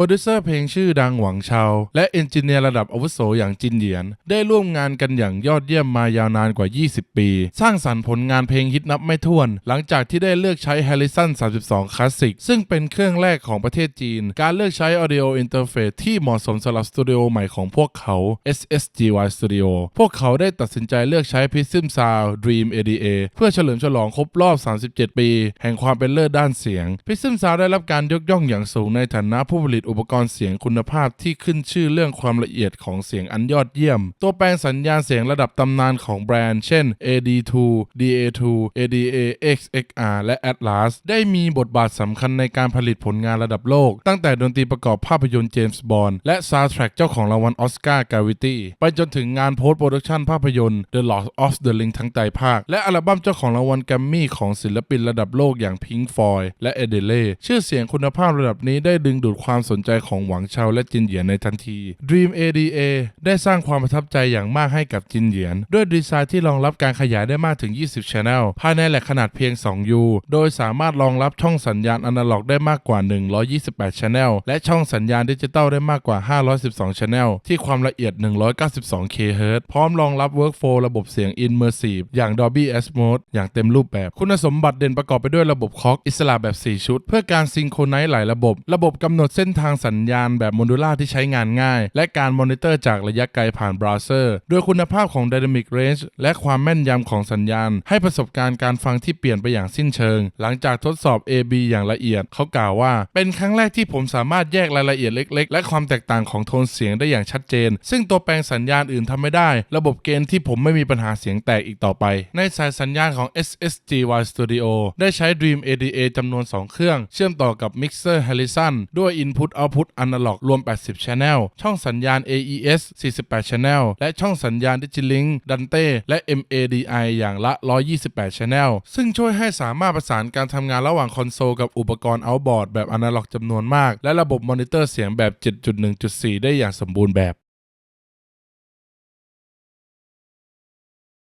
โปรดิวเซอร์เพลงชื่อดังหวังเชาและเอนจิเนียร์ระดับอาวุโสอย่างจินเหยียน ได้ร่วมงานกันอย่างยอดเยี่ยมมายาวนานกว่า 20 ปี สร้างสรรค์ผลงานเพลงฮิตนับไม่ถ้วน หลังจากที่ได้เลือกใช้ Harrison 32 Classic ซึ่งเป็นเครื่องแรกของประเทศจีน การเลือกใช้ Audio Interface ที่เหมาะสมสำหรับสตูดิโอใหม่ของพวกเขา SSGY Studio พวกเขาได้ตัดสินใจเลือกใช้ Prism Sound Dream ADA เพื่อเฉลิมฉลองครบรอบ 37 ปี แห่งความเป็นเลิศด้านเสียง Prism Sound ได้รับการยกย่องอย่างสูงในฐานะผู้ผลิตอุปกรณ์เสียงคุณภาพที่ขึ้นชื่อเรื่องความละเอียดของเสียงอันยอดเยี่ยม ตัวแปลงสัญญาณเสียงระดับตำนานของแบรนด์ เช่น AD2 DA2 ADA XXR และ Atlas ได้มีบทบาทสำคัญในการผลิตผลงานระดับโลก ตั้งแต่ดนตรีประกอบภาพยนตร์เจมส์บอนด์และซาวด์แทร็กเจ้าของรางวัลออสการ์กาวิตี้ไปจนถึงงานโพสต์โปรดักชันภาพยนตร์ The Lord of the Ring ทั้งไตภาค และอัลบั้มเจ้าของรางวัลแกรมมี่ของศิลปินระดับโลกอย่าง Pink Floyd และ Adele ชื่อเสียงคุณภาพระดับนี้ได้ดึงดูดความสนใจของหวังเชาและจินเหยียนในทันที Dream ADA ได้สร้างความประทับใจอย่างมากให้กับจินเหยียน ด้วยดีไซน์ที่รองรับการขยายได้มากถึง 20 Channel ภายในแหลกขนาดเพียง 2U โดยสามารถรองรับช่องสัญญาณอนาล็อกได้มากกว่า 128 Channel และช่องสัญญาณดิจิตอลได้มากกว่า 512 Channel ที่ความละเอียด 192 kHz พร้อมรองรับ Workflow ระบบเสียง Immersive อย่าง Dolby Atmos อย่างเต็มรูปแบบ คุณสมบัติเด่นประกอบไปด้วยระบบคอกอิสระแบบ 4 ชุด เพื่อการซิงโครไนซ์หลายระบบ ระบบกำหนดเส้นทางสัญญาณแบบโมดูล่าที่ใช้งานง่าย และการมอนิเตอร์จากระยะไกลผ่านเบราว์เซอร์ โดยคุณภาพของ Dynamic Range และความแม่นยำของสัญญาณ ให้ประสบการณ์การฟังที่เปลี่ยนไปอย่างสิ้นเชิง หลังจากทดสอบ AB อย่างละเอียด เขากล่าวว่า เป็นครั้งแรกที่ผมสามารถแยกรายละเอียดเล็ก ๆ และความแตกต่างของโทนเสียงได้อย่างชัดเจน ซึ่งตัวแปลงสัญญาณอื่นทำไม่ได้ ระบบเกณฑ์ที่ผมไม่มีปัญหาเสียงแตกอีกต่อไป ในสายสัญญาณของ SSGY Studio ได้ใช้ Dream ADA จำนวน 2 เครื่อง เชื่อมต่อกับ Mixer Harrison ด้วย Input Output Analog รวม 80 Channel ช่องสัญญาณ AES 48 Channel และช่องสัญญาณ Digilink Dante และ MADI อย่างละ 128 Channel ซึ่งช่วยให้สามารถประสานการทำงานระหว่างคอนโซลกับอุปกรณ์ outboard แบบอนาล็อกจำนวนมาก และระบบมอนิเตอร์เสียงแบบ 7.1.4 ได้อย่างสมบูรณ์แบบ